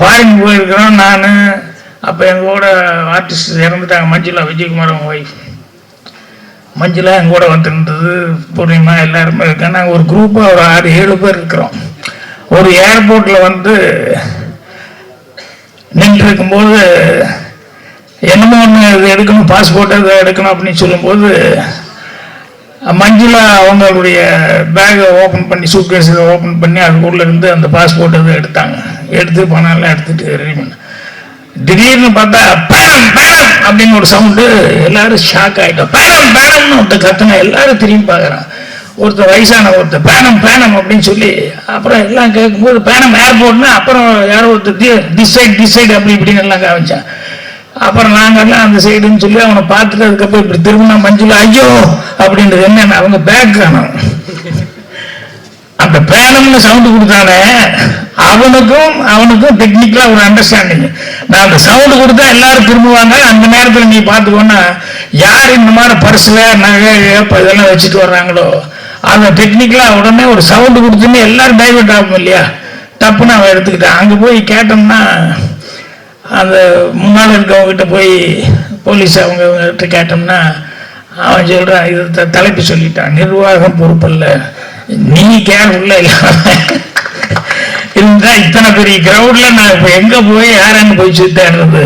Foreign போயிருக்கிறோம் நான். அப்போ எங்கள் கூட ஆர்டிஸ்ட் இறந்துட்டாங்க. மஞ்சுளா விஜயகுமார் அவங்க ஒய்ஃப் மஞ்சுளா எங்கள் கூட வந்துருந்தது பூர்ணிமா எல்லாருமே இருக்கோம் நாங்கள் ஒரு குரூப்பாக ஒரு ஆறு ஏழு பேர் இருக்கிறோம். ஒரு ஏர்போர்ட்டில் வந்து நின்று இருக்கும்போது என்னமோ ஒன்று இது எடுக்கணும் பாஸ்போர்ட் இதை எடுக்கணும் அப்படின்னு சொல்லும்போது மஞ்சுளா அவங்களுடைய பேகை ஓப்பன் பண்ணி சூட்கேஸ் ஓப்பன் பண்ணி அதுக்குள்ளே இருந்து அந்த பாஸ்போர்ட் இதை எடுத்தாங்க. எடுத்து பணம்லாம் எடுத்துட்டு ரெடி பண்ண. திடீர்னு பார்த்தா பேரம் பேரம் அப்படின்னு ஒரு சவுண்டு எல்லாரும் ஷாக் ஆயிட்டோம். பேரம் பேரம்னு ஒருத்தர் கத்துனா எல்லாரும் திரும்பி பார்க்குறான். ஒருத்தர் வயசான ஒருத்தர் பேனம் பேனம் அப்படின்னு சொல்லி அப்புறம் எல்லாம் கேட்கும்போது பேனம் ஏர்போர்ட்னா அப்புறம் யாரோ ஒருத்தர் திஸ் சைடு திஸ் சைடு அப்படி இப்படின்னு எல்லாம் காமிச்சான். அப்புறம் நாங்கள்லாம் அந்த சைடுன்னு சொல்லி அவனை பார்த்துட்டு அதுக்கப்புறம் இப்படி திரும்பினா மஞ்சள் ஐயோ! அப்படின்றது என்ன அவங்க பேக் காணும் அந்த பேனம்னு சவுண்டு கொடுத்தானே அவனுக்கும் அவனுக்கும் டெக்னிக்கலா ஒரு அண்டர்ஸ்டாண்டிங் நான் அந்த சவுண்டு கொடுத்தா எல்லாரும் திரும்புவாங்க. அந்த நேரத்தில் நீ பார்த்துக்கோன்னா யார் இந்த மாதிரி பர்ஸில் நகை இதெல்லாம் வச்சுட்டு வர்றாங்களோ அந்த டெக்னிக்கலாக உடனே ஒரு சவுண்டு கொடுத்துன்னு எல்லாரும் டைவர்ட் ஆகும் இல்லையா? டப்புன்னு அவன் எடுத்துக்கிட்டான். அங்கே போய் கேட்டோம்னா அந்த முன்னால் இருக்கவங்ககிட்ட போய் போலீஸ் அவங்க கிட்ட கேட்டோம்னா அவன் சொல்கிறான் இது தலைப்பு சொல்லிட்டான். நிர்வாகம் பொறுப்பல்ல நீ கேர்ஃபுல்லாக இல்லை இருந்தா இத்தனை பெரிய கிரௌண்ட்ல நான் இப்ப எங்க போய் யாரன்னு போய் சுத்தாடுறது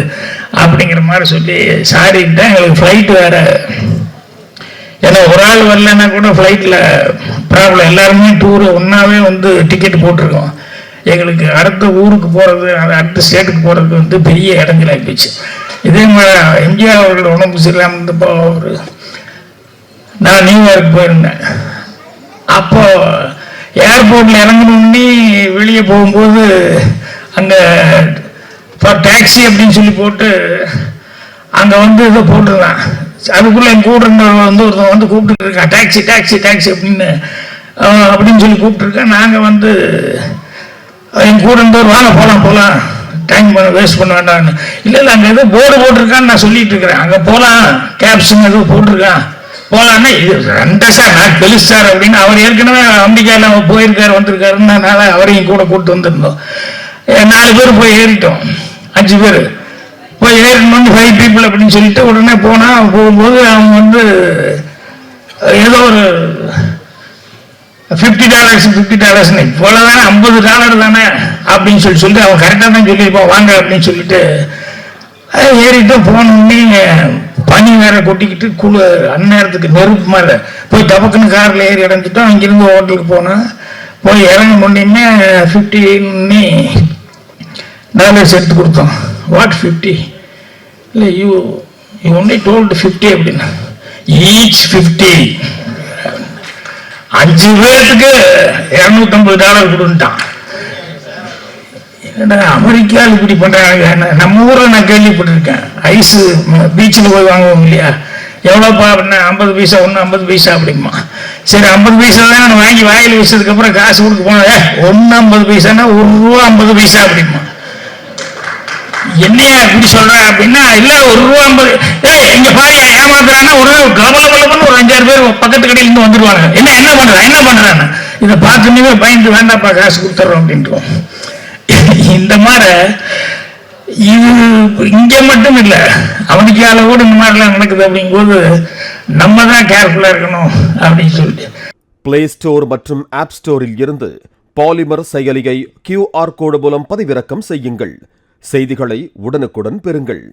அப்படிங்கிற மாதிரி சொல்லி சாரின்ட்டேன் எங்களுக்கு ஃப்ளைட் வேற. ஏன்னா ஒரு ஆள் வரலன்னா கூட ஃப்ளைட்டில் ப்ராப்ளம் எல்லாருமே டூரு ஒன்றாவே வந்து டிக்கெட் போட்டிருக்கோம். எங்களுக்கு அடுத்த ஊருக்கு போகிறது அடுத்த ஸ்டேட்டுக்கு போகிறதுக்கு வந்து பெரிய இடங்களாகி போச்சு இதே மாதிரி எம்ஜிஆர் அவர்கள் உடம்பு சரியில்லாமல் இருந்தப்போ ஒரு நான் நியூயார்க் போயிருந்தேன். அப்போ ஏர்போர்ட்டில் இறங்கணுன்னே வெளியே போகும்போது அங்கே டாக்ஸி அப்படின்னு சொல்லி போட்டு அங்கே வந்து இதை போட்டுருந்தான். அதுக்குள்ளே என் கூட இருந்தவங்க வந்து ஒருத்தன் வந்து கூப்பிட்டு இருக்கான். டாக்ஸி டாக்ஸி டாக்ஸி அப்படின்னு அப்படின்னு சொல்லி கூப்பிட்டுருக்கேன். நாங்கள் வந்து என் கூட இருந்தவர் வாங்க போகலாம் போகலாம் டைம் பண்ண வேஸ்ட் பண்ண வேண்டாம்னு. இல்லை இல்லை அங்கே எதுவும் போர்டு போட்டிருக்கான்னு நான் சொல்லிட்டு இருக்கிறேன். அங்கே போகலாம் கேப்ஸுங்க எதுவும் போட்டிருக்கான். போலான்னா இது ரெண்ட சார் நான் பெருசு சார் அப்படின்னு அவர் ஏற்கனவே அமெரிக்காவில் அவர் போயிருக்காரு வந்திருக்காருன்னால அவரையும் கூட கூப்பிட்டு வந்திருந்தோம். நாலு பேர் போய் ஏறிட்டோம். அஞ்சு பேர். போய் ஏறினோம் ஃபைவ் பீப்புள் அப்படின்னு சொல்லிட்டு உடனே போனா போகும்போது அவங்க வந்து ஏதோ ஒரு ஃபிஃப்டி டாலர்ஸ் ஃபிஃப்டி டாலர்ஸ்னு போல தானே ஐம்பது டாலர் தானே அப்படின்னு சொல்லி சொல்லிட்டு அவன் கரெக்டாக தான் சொல்லியிருப்பான் வாங்க அப்படின்னு சொல்லிட்டு அஹ் ஏறிட்டு போனோடனே பனி வேற கொட்டிக்கிட்டு குளு அந்நேரத்துக்கு நெருப்பு மாதிரி போய் டபக்குன்னு காரில் ஏறி இறங்கிட்டோம் அங்கிருந்து ஹோட்டலுக்கு போனோம் போய் இறங்க முன்னே ஃபிஃப்டின்னு டாலர்ஸ் எடுத்து கொடுத்தோம். வாட் ஃபிஃப்டி இல்லை you you only told fifty அப்படின்னா ஈச் ஃபிஃப்டி அஞ்சு பேர்த்துக்கு இரநூத்தம்பது டாலர் கொடுன்ட்டான். அமெரிக்காவில் இப்படி பண்றாங்க? என்ன நம்ம ஊரில் நான் கேள்விப்பட்டிருக்கேன். ஐஸு பீச்சில் போய் வாங்குவோம் இல்லையா? எவ்வளோப்பா அப்படின்னா ஐம்பது பைசா ஒன்று ஐம்பது பைசா அப்படிமா சரி ஐம்பது பைசா தான் நான் வாங்கி வாயில் வச்சதுக்கு அப்புறம் காசு கொடுக்க போனேன். ஒன்று ஐம்பது பைசானா ஒரு ரூபா ஐம்பது பைசா அப்படிமா என்னையா இப்படி சொல்கிறேன் அப்படின்னா இல்லை ஒரு ரூபா ஐம்பது ஏ இங்கே பாரு ஏமாத்துறான்னா ஒரு கலபல கலபன்னு ஒரு அஞ்சாறு பேர் பக்கத்து கடையில இருந்து வந்துருவாங்க என்ன என்ன பண்றான் என்ன பண்றான்னு? இதை பார்த்துமே பயந்து வேண்டாப்பா காசு கொடுத்துறோம் அப்படின்றோம் இந்த மாதிரி இது இங்க மட்டும் இல்லை அமெரிக்காவில் கூட இந்த மாதிரிலாம் நடக்குது அப்படிங்கும்போது நம்ம தான் கேர்ஃபுல்லாக இருக்கணும் அப்படின்னு சொல்லிட்டு. பிளே ஸ்டோர் மற்றும் ஆப் ஸ்டோரில் இருந்து பாலிமர் செயலியை கியூஆர் கோடு மூலம் பதிவிறக்கம் செய்யுங்கள். செய்திகளை உடனுக்குடன் பெறுங்கள்.